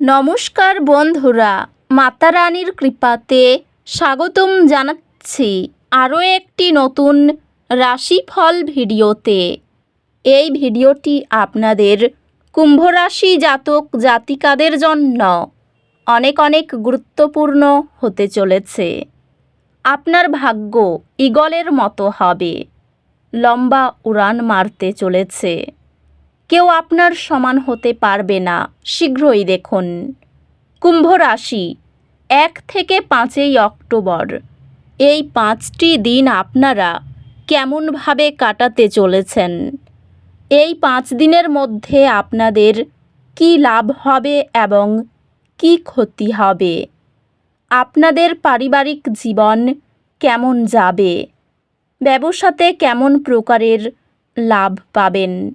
নমস্কার বন্ধুরা, মাতা রানীর কৃপাতে স্বাগতম জানাচ্ছি আরও একটি নতুন রাশিফল ভিডিওতে। এই ভিডিওটি আপনাদের কুম্ভ রাশি জাতক জাতিকাদের জন্য অনেক অনেক গুরুত্বপূর্ণ হতে চলেছে। আপনার ভাগ্য ঈগলের মতো হবে। লম্বা উড়ান মারতে চলেছে। কেউ আপনার সমান হতে পারবে না। শীঘ্রই দেখুন। কুম্ভ রাশি, এক থেকে পাঁচই অক্টোবর। এই পাঁচটি দিন আপনারা কেমনভাবে কাটাতে চলেছেন? এই পাঁচ দিনের মধ্যে আপনাদের কি লাভ হবে এবং কি ক্ষতি হবে? আপনাদের পারিবারিক জীবন কেমন যাবে? ব্যবসাতে কেমন প্রকারের লাভ পাবেন?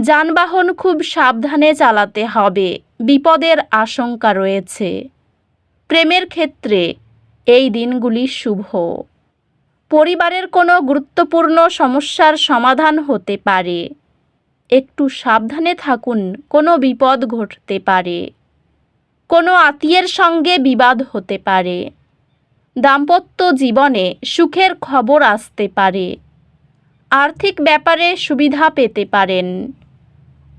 যানবাহন খুব সাবধানে চালাতে হবে। বিপদের আশঙ্কা রয়েছে। প্রেমের ক্ষেত্রে এই দিনগুলি শুভ। পরিবারের কোনো গুরুত্বপূর্ণ সমস্যার সমাধান হতে পারে। একটু সাবধানে থাকুন, কোনো বিপদ ঘটতে পারে। কোনো আত্মীয়ের সঙ্গে বিবাদ হতে পারে। দাম্পত্য জীবনে সুখের খবর আসতে পারে। আর্থিক ব্যাপারে সুবিধা পেতে পারেন।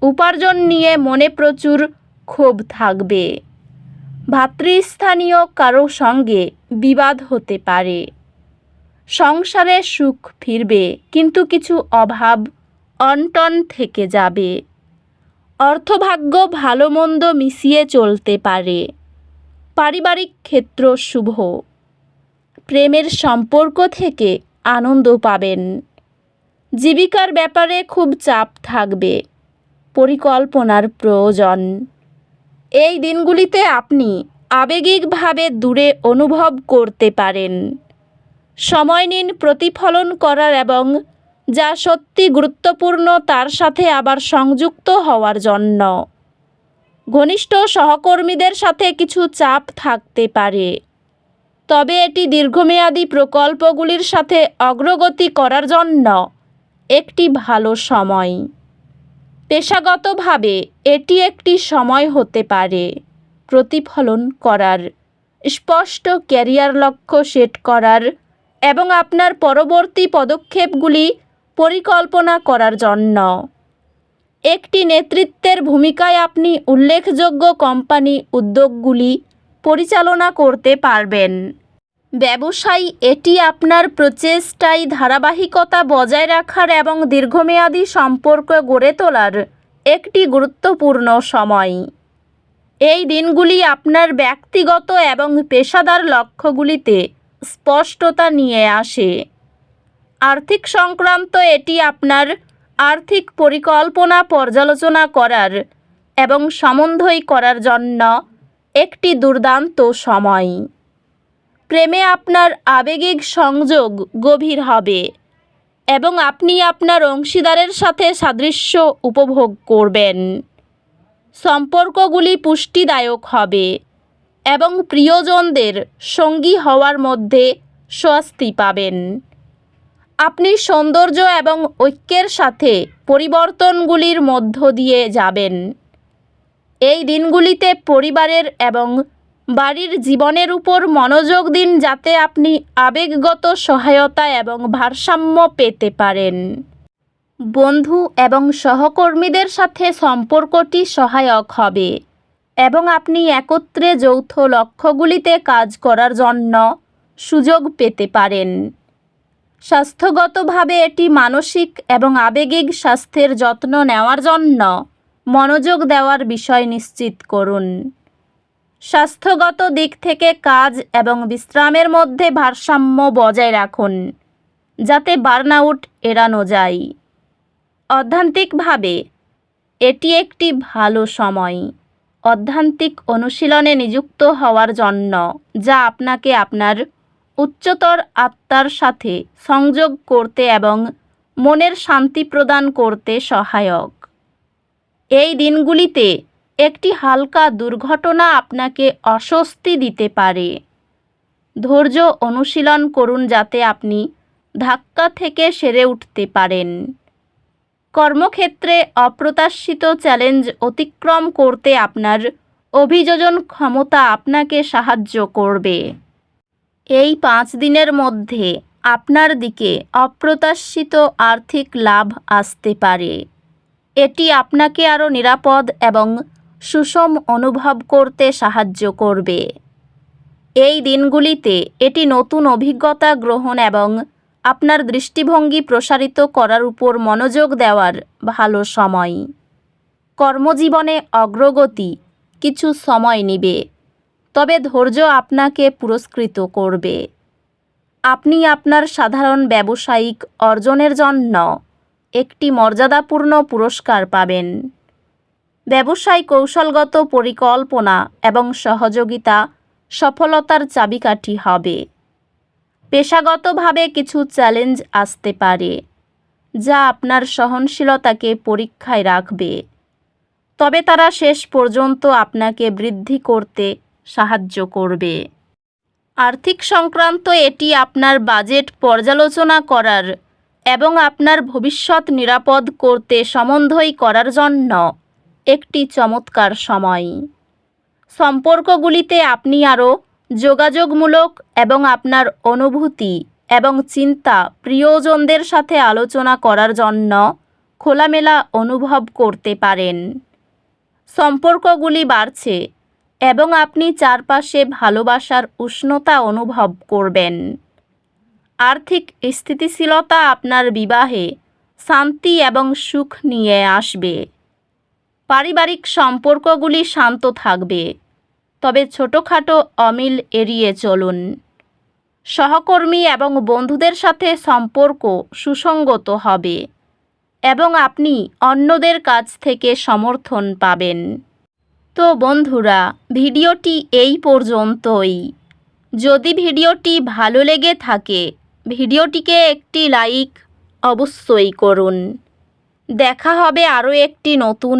উপার্জন নিয়ে মনে প্রচুর ক্ষোভ থাকবে। ভাতৃস্থানীয় কারও সঙ্গে বিবাদ হতে পারে। সংসারে সুখ ফিরবে, কিন্তু কিছু অভাব অনটন থেকে যাবে। অর্থভাগ্য ভালো মন্দ মিশিয়ে চলতে পারে। পারিবারিক ক্ষেত্র শুভ। প্রেমের সম্পর্ক থেকে আনন্দ পাবেন। জীবিকার ব্যাপারে খুব চাপ থাকবে। পরিকল্পনার প্রয়োজন। এই দিনগুলিতে আপনি আবেগিকভাবে দূরে অনুভব করতে পারেন। সময় নিন প্রতিফলন করার এবং যা সত্যি গুরুত্বপূর্ণ তার সাথে আবার সংযুক্ত হওয়ার জন্য। ঘনিষ্ঠ সহকর্মীদের সাথে কিছু চাপ থাকতে পারে। তবে এটি দীর্ঘমেয়াদী প্রকল্পগুলির সাথে অগ্রগতি করার জন্য একটি ভালো সময়। পেশাগতভাবে এটি একটি সময় হতে পারে। প্রতিফলন করার, স্পষ্ট ক্যারিয়ার লক্ষ্য সেট করার এবং আপনার পরবর্তী পদক্ষেপগুলি পরিকল্পনা করার জন্য। একটি নেতৃত্বের ভূমিকায় আপনি উল্লেখযোগ্য কোম্পানি উদ্যোগগুলি পরিচালনা করতে পারবেন। ব্যবসায়ী, এটি আপনার প্রচেষ্টায় ধারাবাহিকতা বজায় রাখার এবং দীর্ঘমেয়াদী সম্পর্ক গড়ে তোলার একটি গুরুত্বপূর্ণ সময়। এই দিনগুলি আপনার ব্যক্তিগত এবং পেশাদার লক্ষ্যগুলিতে স্পষ্টতা নিয়ে আসে। আর্থিক সংক্রান্ত এটি আপনার আর্থিক পরিকল্পনা পর্যালোচনা করার এবং সমন্বয় করার জন্য একটি দুর্দান্ত সময়। প্রেমে আপনার আবেগিক সংযোগ গভীর হবে এবং আপনি আপনার অংশীদারের সাথে সাদৃশ্য উপভোগ করবেন। সম্পর্কগুলি পুষ্টিদায়ক হবে এবং প্রিয়জনদের সঙ্গী হওয়ার মধ্যে স্বস্তি পাবেন। আপনি সৌন্দর্য এবং ঐক্যের সাথে পরিবর্তনগুলির মধ্য দিয়ে যাবেন। এই দিনগুলিতে পরিবারের এবং বাড়ির জীবনের উপর মনোযোগ দিন যাতে আপনি আবেগগত সহায়তা এবং ভারসাম্য পেতে পারেন। বন্ধু এবং সহকর্মীদের সাথে সম্পর্কটি সহায়ক হবে এবং আপনি একত্রে যৌথ লক্ষ্যগুলিতে কাজ করার জন্য সুযোগ পেতে পারেন। স্বাস্থ্যগতভাবে এটি মানসিক এবং আবেগিক স্বাস্থ্যের যত্ন নেওয়ার জন্য মনোযোগ দেওয়ার বিষয় নিশ্চিত করুন। স্বাস্থ্যগত দিক থেকে কাজ এবং বিশ্রামের মধ্যে ভারসাম্য বজায় রাখুন, যাতে বার্নআউট এড়ানো যায়। অধ্যান্তিকভাবে, এটি একটি ভালো সময়। অধ্যান্তিক অনুশীলনে নিযুক্ত হওয়ার জন্য, যা আপনাকে আপনার উচ্চতর আত্মার সাথে সংযোগ করতে এবং মনের শান্তি প্রদান করতে সহায়ক। এই দিনগুলিতে একটি হালকা দুর্ঘটনা আপনাকে অস্বস্তি দিতে পারে। ধৈর্য অনুশীলন করুন যাতে আপনি ধাক্কা থেকে সেরে উঠতে পারেন। কর্মক্ষেত্রে অপ্রত্যাশিত চ্যালেঞ্জ অতিক্রম করতে আপনার অভিযোজন ক্ষমতা আপনাকে সাহায্য করবে। এই পাঁচ দিনের মধ্যে আপনার দিকে অপ্রত্যাশিত আর্থিক লাভ আসতে পারে। এটি আপনাকে আরও নিরাপদ এবং সুষম অনুভব করতে সাহায্য করবে। এই দিনগুলিতে এটি নতুন অভিজ্ঞতা গ্রহণ এবং আপনার দৃষ্টিভঙ্গি প্রসারিত করার উপর মনোযোগ দেওয়ার ভালো সময়। কর্মজীবনে অগ্রগতি কিছু সময় নিবে, তবে ধৈর্য আপনাকে পুরস্কৃত করবে। আপনি আপনার সাধারণ ব্যবসায়িক অর্জনের জন্য একটি মর্যাদাপূর্ণ পুরস্কার পাবেন। ব্যবসায় কৌশলগত পরিকল্পনা এবং সহযোগিতা সফলতার চাবিকাঠি হবে। পেশাগতভাবে কিছু চ্যালেঞ্জ আসতে পারে, যা আপনার সহনশীলতাকে পরীক্ষায় রাখবে। তবে তারা শেষ পর্যন্ত আপনাকে বৃদ্ধি করতে সাহায্য করবে। আর্থিক সংক্রান্ত এটি আপনার বাজেট পর্যালোচনা করার এবং আপনার ভবিষ্যৎ নিরাপদ করতে সমন্বয় করার জন্য একটি চমৎকার সময়। সম্পর্কগুলিতে আপনি আরও যোগাযোগমূলক এবং আপনার অনুভূতি এবং চিন্তা প্রিয়জনদের সাথে আলোচনা করার জন্য খোলামেলা অনুভব করতে পারেন। সম্পর্কগুলি বাড়ছে এবং আপনি চারপাশে ভালোবাসার উষ্ণতা অনুভব করবেন। আর্থিক স্থিতিশীলতা আপনার বিবাহে শান্তি এবং সুখ নিয়ে আসবে। পারিবারিক সম্পর্কগুলি শান্ত থাকবে। তবে ছোটোখাটো অমিল এড়িয়ে চলুন। সহকর্মী এবং বন্ধুদের সাথে সম্পর্ক সুসঙ্গত হবে এবং আপনি অন্যদের কাছ থেকে সমর্থন পাবেন। তো বন্ধুরা, ভিডিওটি এই পর্যন্তই। যদি ভিডিওটি ভালো লেগে থাকে, ভিডিওটিকে একটি লাইক অবশ্যই করুন। দেখা হবে আরও একটি নতুন